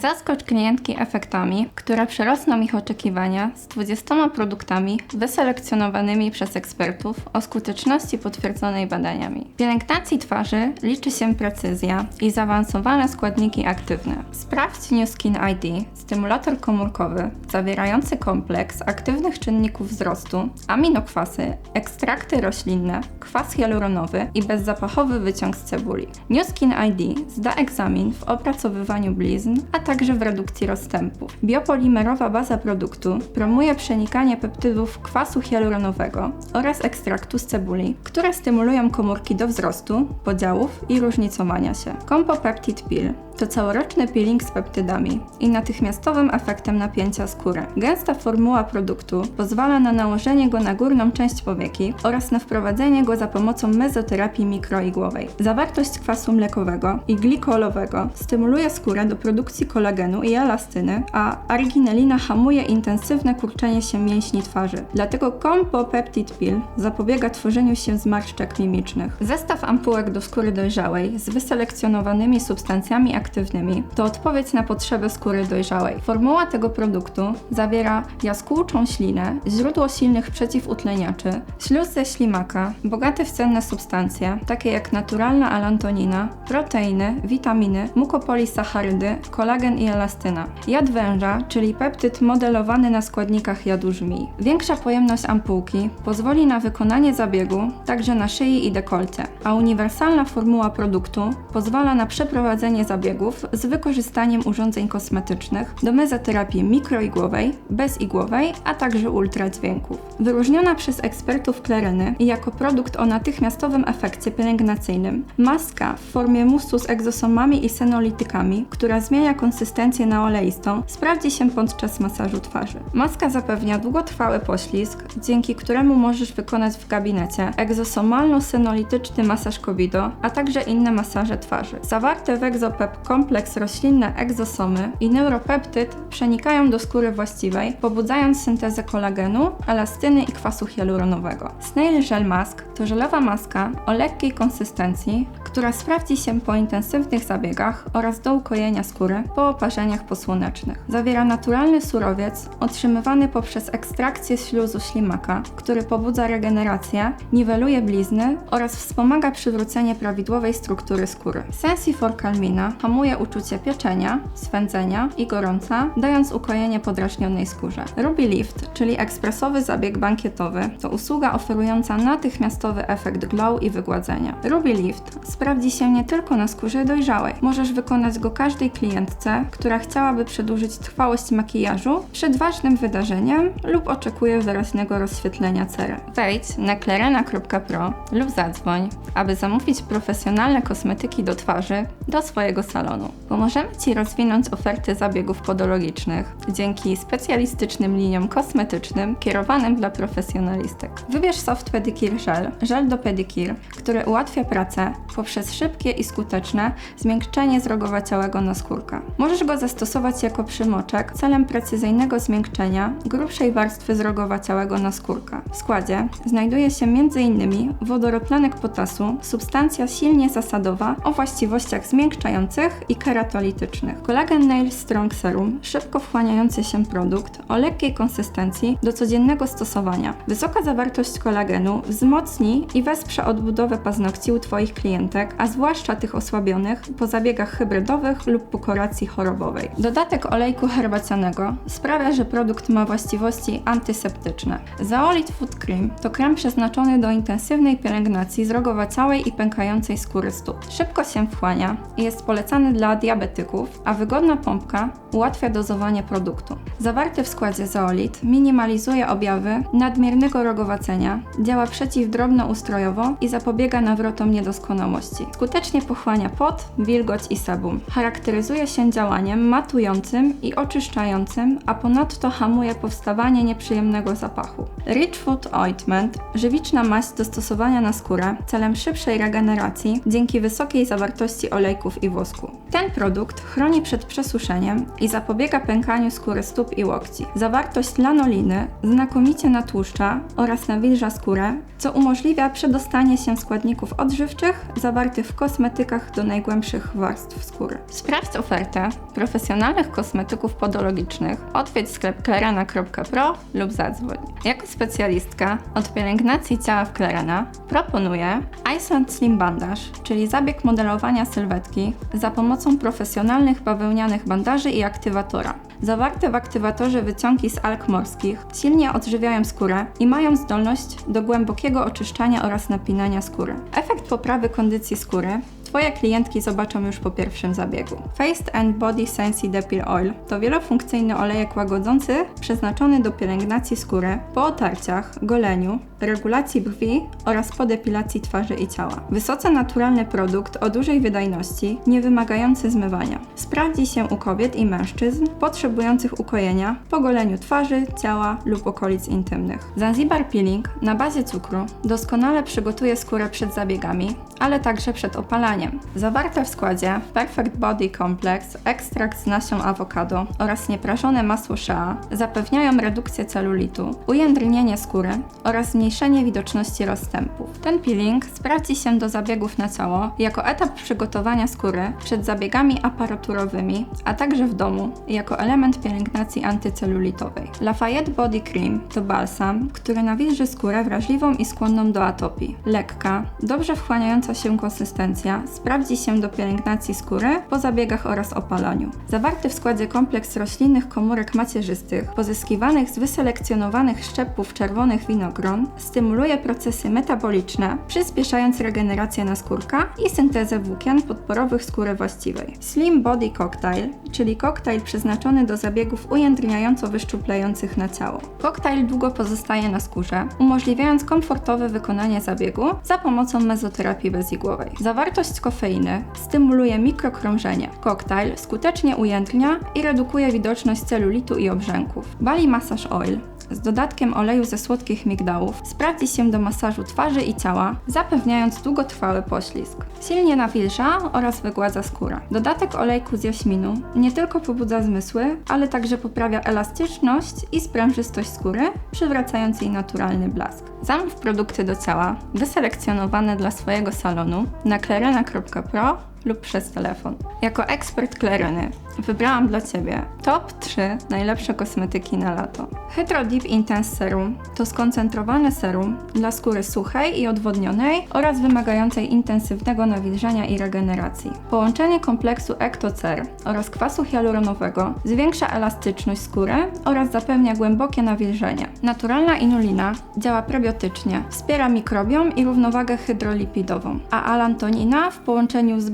Zaskocz klientki efektami, które przerosną ich oczekiwania z 20 produktami wyselekcjonowanymi przez ekspertów o skuteczności potwierdzonej badaniami. W pielęgnacji twarzy liczy się precyzja i zaawansowane składniki aktywne. Sprawdź New Skin ID, stymulator komórkowy zawierający kompleks aktywnych czynników wzrostu, aminokwasy, ekstrakty roślinne, kwas hialuronowy i bezzapachowy wyciąg z cebuli. New Skin ID zda egzamin w opracowywaniu blizn, a także w redukcji rozstępów. Biopolimerowa baza produktu promuje przenikanie peptydów kwasu hialuronowego oraz ekstraktu z cebuli, które stymulują komórki do wzrostu, podziałów i różnicowania się. Compo Peptid Pill to całoroczny peeling z peptydami i natychmiastowym efektem napięcia skóry. Gęsta formuła produktu pozwala na nałożenie go na górną część powieki oraz na wprowadzenie go za pomocą mezoterapii mikroigłowej. Zawartość kwasu mlekowego i glikolowego stymuluje skórę do produkcji kolagenu i elastyny, a arginelina hamuje intensywne kurczenie się mięśni twarzy. Dlatego Compo Peptid Pill zapobiega tworzeniu się zmarszczek mimicznych. Zestaw ampułek do skóry dojrzałej z wyselekcjonowanymi substancjami aktywnymi to odpowiedź na potrzeby skóry dojrzałej. Formuła tego produktu zawiera jaskółczą ślinę, źródło silnych przeciwutleniaczy, śluz ze ślimaka, bogate w cenne substancje, takie jak naturalna alantonina, proteiny, witaminy, mukopolisacharydy, kolagen i elastyna. Jad węża, czyli peptyd modelowany na składnikach jadu żmii. Większa pojemność ampułki pozwoli na wykonanie zabiegu także na szyi i dekolcie, a uniwersalna formuła produktu pozwala na przeprowadzenie zabiegów z wykorzystaniem urządzeń kosmetycznych do mezoterapii mikroigłowej, bezigłowej, a także ultradźwięków. Wyróżniona przez ekspertów Kleryny jako produkt o natychmiastowym efekcie pielęgnacyjnym, maska w formie musu z egzosomami i senolitykami, która zmienia konsystencję na oleistą, sprawdzi się podczas masażu twarzy. Maska zapewnia długotrwały poślizg, dzięki któremu możesz wykonać w gabinecie egzosomalno-senolityczny masaż kobido, a także inne masaże twarzy. Zawarte w ExoPep kompleks roślinne egzosomy i neuropeptyd przenikają do skóry właściwej, pobudzając syntezę kolagenu, elastyny i kwasu hialuronowego. Snail Gel Mask to żelowa maska o lekkiej konsystencji, która sprawdzi się po intensywnych zabiegach oraz do ukojenia skóry po oparzeniach posłonecznych. Zawiera naturalny surowiec otrzymywany poprzez ekstrakcję śluzu ślimaka, który pobudza regenerację, niweluje blizny oraz wspomaga przywrócenie prawidłowej struktury skóry. Sensifor Calmina hamuje uczucie pieczenia, swędzenia i gorąca, dając ukojenie podrażnionej skórze. Ruby Lift, czyli ekspresowy zabieg bankietowy, to usługa oferująca natychmiastowy efekt glow i wygładzenia. Ruby Lift sprawdzi się nie tylko na skórze dojrzałej. Możesz wykonać go każdej klientce, która chciałaby przedłużyć trwałość makijażu przed ważnym wydarzeniem lub oczekuje wyraźnego rozświetlenia cery. Wejdź na klerena.pro lub zadzwoń, aby zamówić profesjonalne kosmetyki do twarzy do swojego salonu. Pomożemy Ci rozwinąć oferty zabiegów podologicznych dzięki specjalistycznym liniom kosmetycznym kierowanym dla profesjonalistek. Wybierz Soft Pedicure Gel, żel do pedicure, który ułatwia pracę poprzez szybkie i skuteczne zmiękczenie zrogowaciałego naskórka. Możesz go zastosować jako przymoczek celem precyzyjnego zmiękczenia grubszej warstwy zrogowaciałego naskórka. W składzie znajduje się m.in. wodorotlenek potasu, substancja silnie zasadowa o właściwościach zmiękczających i keratolitycznych. Collagen Nail Strong Serum, szybko wchłaniający się produkt o lekkiej konsystencji do codziennego stosowania. Wysoka zawartość kolagenu wzmocni i wesprze odbudowę paznokci u Twoich klientek, a zwłaszcza tych osłabionych po zabiegach hybrydowych lub po kuracji chorobowej. Dodatek olejku herbacianego sprawia, że produkt ma właściwości antyseptyczne. Zaolit Food Cream to krem przeznaczony do intensywnej pielęgnacji zrogowaciałej i pękającej skóry stóp. Szybko się wchłania i jest polecany dla diabetyków, a wygodna pompka ułatwia dozowanie produktu. Zawarty w składzie zeolit minimalizuje objawy nadmiernego rogowacenia, działa przeciwdrobnoustrojowo i zapobiega nawrotom niedoskonałości. Skutecznie pochłania pot, wilgoć i sebum. Charakteryzuje się działaniem matującym i oczyszczającym, a ponadto hamuje powstawanie nieprzyjemnego zapachu. Rich Food Ointment, żywiczna maść do stosowania na skórę celem szybszej regeneracji dzięki wysokiej zawartości olejków i wosku. Ten produkt chroni przed przesuszeniem i zapobiega pękaniu skóry stóp i łokci. Zawartość lanoliny znakomicie natłuszcza oraz nawilża skórę, co umożliwia przedostanie się składników odżywczych zawartych w kosmetykach do najgłębszych warstw skóry. Sprawdź ofertę profesjonalnych kosmetyków podologicznych, odwiedź sklep clarana.pro lub zadzwoń. Jako specjalistka od pielęgnacji ciała w Clarana proponuję Iceland Slim Bandage, czyli zabieg modelowania sylwetki za pomocą profesjonalnych bawełnianych bandaży i aktywatora. Zawarte w aktywatorze wyciągi z alg morskich silnie odżywiają skórę i mają zdolność do głębokiego oczyszczania oraz napinania skóry. Efekt poprawy kondycji skóry Twoje klientki zobaczą już po pierwszym zabiegu. Face and Body Sensi Depil Oil to wielofunkcyjny olejek łagodzący przeznaczony do pielęgnacji skóry po otarciach, goleniu, regulacji brwi oraz po depilacji twarzy i ciała. Wysoce naturalny produkt o dużej wydajności, nie wymagający zmywania. Sprawdzi się u kobiet i mężczyzn potrzebujących ukojenia po goleniu twarzy, ciała lub okolic intymnych. Zanzibar Peeling na bazie cukru doskonale przygotuje skórę przed zabiegami, ale także przed opalaniem. Zawarte w składzie Perfect Body Complex, ekstrakt z nasion awokado oraz nieprażone masło shea zapewniają redukcję celulitu, ujędrnienie skóry oraz zmniejszenie widoczności rozstępów. Ten peeling sprawdzi się do zabiegów na ciało jako etap przygotowania skóry przed zabiegami aparaturowymi, a także w domu jako element pielęgnacji antycelulitowej. Lafayette Body Cream to balsam, który nawilży skórę wrażliwą i skłonną do atopii. Lekka, dobrze wchłaniająca się konsystencja sprawdzi się do pielęgnacji skóry po zabiegach oraz opalaniu. Zawarty w składzie kompleks roślinnych komórek macierzystych pozyskiwanych z wyselekcjonowanych szczepów czerwonych winogron stymuluje procesy metaboliczne, przyspieszając regenerację naskórka i syntezę włókien podporowych skóry właściwej. Slim Body Cocktail, czyli koktajl przeznaczony do zabiegów ujędrniająco-wyszczuplających na ciało. Koktajl długo pozostaje na skórze, umożliwiając komfortowe wykonanie zabiegu za pomocą mezoterapii bezigłowej. Zawartość kofeiny stymuluje mikrokrążenie. Koktajl skutecznie ujędrnia i redukuje widoczność celulitu i obrzęków. Bali Massage Oil z dodatkiem oleju ze słodkich migdałów sprawdzi się do masażu twarzy i ciała, zapewniając długotrwały poślizg. Silnie nawilża oraz wygładza skórę. Dodatek olejku z jaśminu nie tylko pobudza zmysły, ale także poprawia elastyczność i sprężystość skóry, przywracając jej naturalny blask. Zamów produkty do ciała wyselekcjonowane dla swojego salonu na clarena.pro lub przez telefon. Jako ekspert Clareny wybrałam dla Ciebie top 3 najlepsze kosmetyki na lato. Hydro Deep Intense Serum to skoncentrowane serum dla skóry suchej i odwodnionej oraz wymagającej intensywnego nawilżenia i regeneracji. Połączenie kompleksu Ectocer oraz kwasu hialuronowego zwiększa elastyczność skóry oraz zapewnia głębokie nawilżenie. Naturalna inulina działa prebiotycznie, wspiera mikrobiom i równowagę hydrolipidową, a alantonina w połączeniu z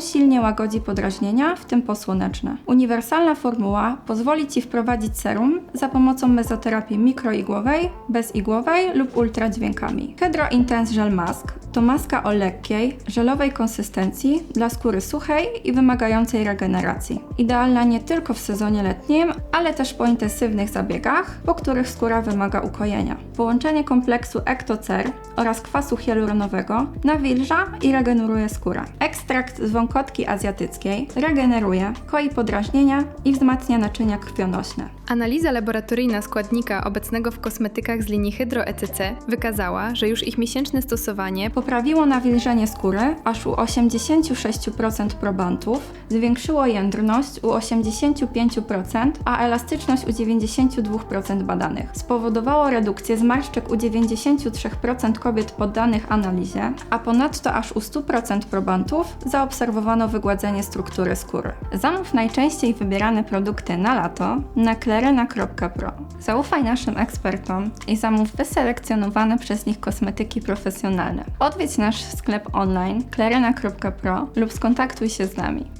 silnie łagodzi podrażnienia, w tym posłoneczne. Uniwersalna formuła pozwoli Ci wprowadzić serum za pomocą mezoterapii mikroigłowej, bezigłowej lub ultradźwiękami. Hydro Intense Gel Mask to maska o lekkiej, żelowej konsystencji dla skóry suchej i wymagającej regeneracji. Idealna nie tylko w sezonie letnim, ale też po intensywnych zabiegach, po których skóra wymaga ukojenia. Połączenie kompleksu Ectocer oraz kwasu hialuronowego nawilża i regeneruje skórę. Ekstrakt z wąkotki azjatyckiej regeneruje, koi podrażnienia i wzmacnia naczynia krwionośne. Analiza laboratoryjna składnika obecnego w kosmetykach z linii Hydro ECC wykazała, że już ich miesięczne stosowanie Poprawiło nawilżenie skóry aż u 86% probantów, zwiększyło jędrność u 85%, a elastyczność u 92% badanych. Spowodowało redukcję zmarszczek u 93% kobiet poddanych analizie, a ponadto aż u 100% probantów zaobserwowano wygładzenie struktury skóry. Zamów najczęściej wybierane produkty na lato na clarena.pro. Zaufaj naszym ekspertom i zamów wyselekcjonowane przez nich kosmetyki profesjonalne. Odwiedź nasz sklep online clarena.pro lub skontaktuj się z nami.